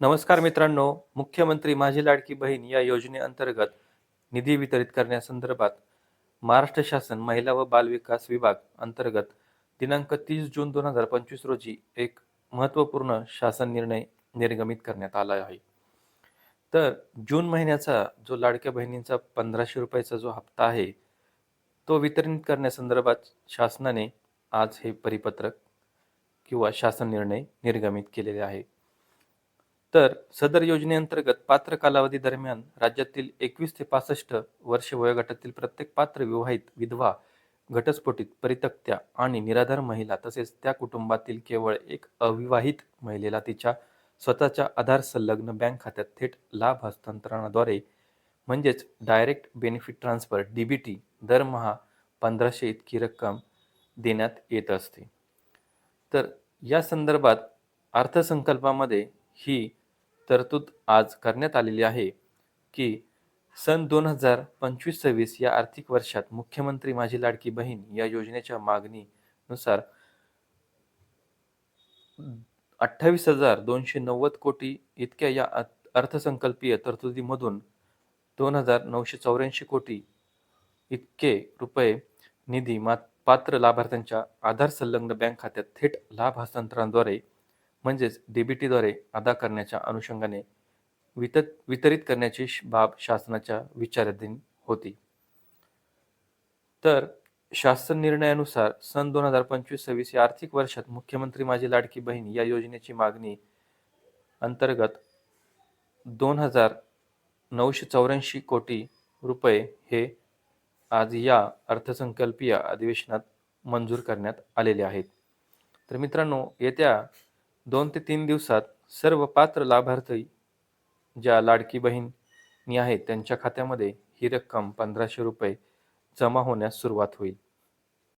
नमस्कार मित्रांनो मुख्यमंत्री माझी लाडकी बहीण या योजनेअंतर्गत निधी वितरित करण्यासंदर्भात महाराष्ट्र शासन महिला व बालविकास विभाग अंतर्गत दिनांक तीस जून दोन हजार पंचवीस रोजी एक महत्त्वपूर्ण शासन निर्णय निर्गमित करण्यात आला आहे. तर जून महिन्याचा जो लाडक्या बहिणींचा पंधराशे रुपयाचा जो हप्ता आहे तो वितरित करण्यासंदर्भात शासनाने आज हे परिपत्रक किंवा शासन निर्णय निर्गमित केलेले आहे. तर सदर योजनेअंतर्गत पात्र कालावधी दरम्यान राज्यातील एकवीस ते पासष्ट वर्ष वयोगटातील प्रत्येक पात्र विवाहित विधवा घटस्फोटित परितक्त्या आणि निराधार महिला तसेच त्या कुटुंबातील केवळ एक अविवाहित महिलेला तिच्या स्वतःच्या आधार संलग्न बँक खात्यात थेट लाभ हस्तांतरणाद्वारे म्हणजेच डायरेक्ट बेनिफिट ट्रान्सफर टी दरमहा पंधराशे इतकी रक्कम देण्यात येत असते. तर या संदर्भात अर्थसंकल्पामध्ये ही तरतूद आज करण्यात आलेली आहे की सन दोन हजार पंचवीस सव्वीस या आर्थिक वर्षात मुख्यमंत्री माझी लाडकी बहीण या योजनेच्या मागणीनुसार अठ्ठावीस हजार दोनशे नव्वद कोटी इतक्या या अ- अर्थसंकल्पीय तरतुदीमधून दोन हजार नऊशे चौऱ्याऐंशी कोटी इतके रुपये निधी मात पात्र लाभार्थ्यांच्या आधार संलग्न बँक खात्यात थेट लाभ हस्तांतरणाद्वारे म्हणजेच डीबीटीद्वारे अदा करण्याच्या अनुषंगाने वित वितरित करण्याची बाब शासनाच्या विचाराधीन होती. तर शासन निर्णयानुसार सन दोन हजार पंचवीस सव्वीस या आर्थिक वर्षात मुख्यमंत्री माझी लाडकी बहीण या योजनेची मागणी अंतर्गत दोन हजार नऊशे चौऱ्याऐंशी कोटी रुपये हे आज या अर्थसंकल्पीय अधिवेशनात मंजूर करण्यात आलेले आहेत. तर मित्रांनो येत्या दोन ते तीन दिवसात सर्व पात्र लाभार्थी ज्या लाडकी बहीण आहेत त्यांच्या खात्यामध्ये ही रक्कम पंधराशे रुपये जमा होण्यास सुरुवात होईल.